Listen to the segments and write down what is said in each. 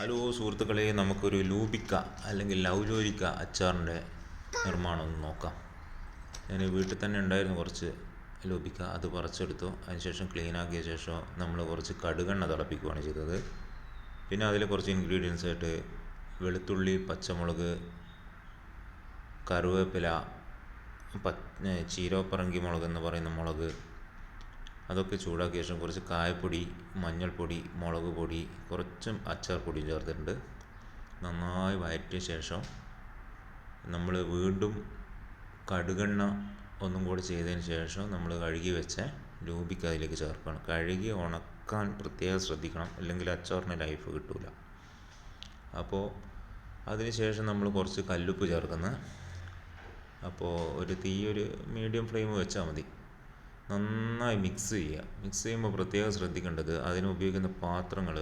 Hello സുഹൃത്തുക്കളെ നമുക്കൊരു ലൂബിക്ക അല്ലെങ്കിൽ ലൗലോലിക്ക അച്ചാറിന്റെ നിർമ്മാണം ഒന്ന് നോക്കാം. ഞാൻ വീട്ടിൽ തന്നെ ഉണ്ടായിരുന്നു കുറച്ച് ലൂബിക്ക അത് പറിച്ചെടുത്തു. അതിനുശേഷം ക്ലീൻ ആക്കിയ ശേഷം നമ്മൾ കുറച്ച് കടുകെണ്ണ തിളപ്പിക്കുകയാണ് ചെയ്തത്. പിന്നെ അതിൽ കുറച്ച് ഇൻഗ്രീഡിയൻസ് ആയിട്ട് വെളുത്തുള്ളി പച്ചമുളക് കറിവേപ്പില പ ചീരോപ്പറങ്കി മുളക് എന്ന് പറയുന്ന മുളക് അതൊക്കെ ചൂടാക്കിയ ശേഷം കുറച്ച് കായപ്പൊടി മഞ്ഞൾപ്പൊടി മുളക് പൊടി കുറച്ചും അച്ചാർ പൊടിയും ചേർത്തിട്ടുണ്ട്. നന്നായി വഴറ്റിയ ശേഷം നമ്മൾ വീണ്ടും കടുകെണ്ണ ഒന്നും കൂടി ചെയ്തതിന് ശേഷം നമ്മൾ കഴുകി വെച്ച ലൂബിക്ക അതിലേക്ക് ചേർക്കണം. കഴുകി ഉണക്കാൻ പ്രത്യേകം ശ്രദ്ധിക്കണം. അല്ലെങ്കിൽ അച്ചാറിന് ലൈഫ് കിട്ടില്ല അപ്പോൾ അതിന് ശേഷം നമ്മൾ കുറച്ച് കല്ലുപ്പ് ചേർക്കുന്നത് അപ്പോൾ ഒരു തീ ഒരു മീഡിയം ഫ്ലെയിം വെച്ചാൽ മതി. നന്നായി മിക്സ് ചെയ്യുക. മിക്സ് ചെയ്യുമ്പോൾ പ്രത്യേകം ശ്രദ്ധിക്കേണ്ടത് അതിന് ഉപയോഗിക്കുന്ന പാത്രങ്ങൾ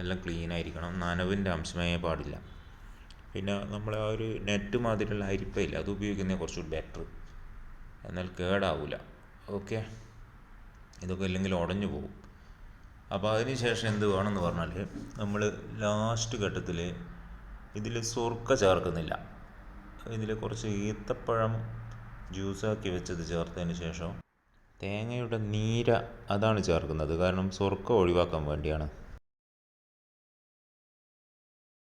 എല്ലാം ക്ലീൻ ആയിരിക്കണം. നനവിന്റെ അംശമേ പാടില്ല. പിന്നെ നമ്മൾ ആ ഒരു നെറ്റ് മാതിരിയുള്ള അരിപ്പയില്ല അത് ഉപയോഗിക്കുന്നത് കുറച്ചുകൂടി ബെറ്റർ എന്നാൽ കേടാവില്ല ഓക്കെ ഇതൊക്കെ ഇല്ലെങ്കിൽ ഉടഞ്ഞു പോകും. അപ്പോൾ അതിന് ശേഷം എന്ത് വേണമെന്ന് പറഞ്ഞാൽ നമ്മൾ ലാസ്റ്റ് ഘട്ടത്തിൽ ഇതിൽ സുർക്ക ചേർക്കുന്നില്ല. ഇതിൽ കുറച്ച് ഈത്തപ്പഴം ജ്യൂസാക്കി വെച്ചത് ചേർത്തതിന് ശേഷം തേങ്ങയുടെ നീര അതാണ് ചേർക്കുന്നത്. കാരണം സൊർക്ക ഒഴിവാക്കാൻ വേണ്ടിയാണ്.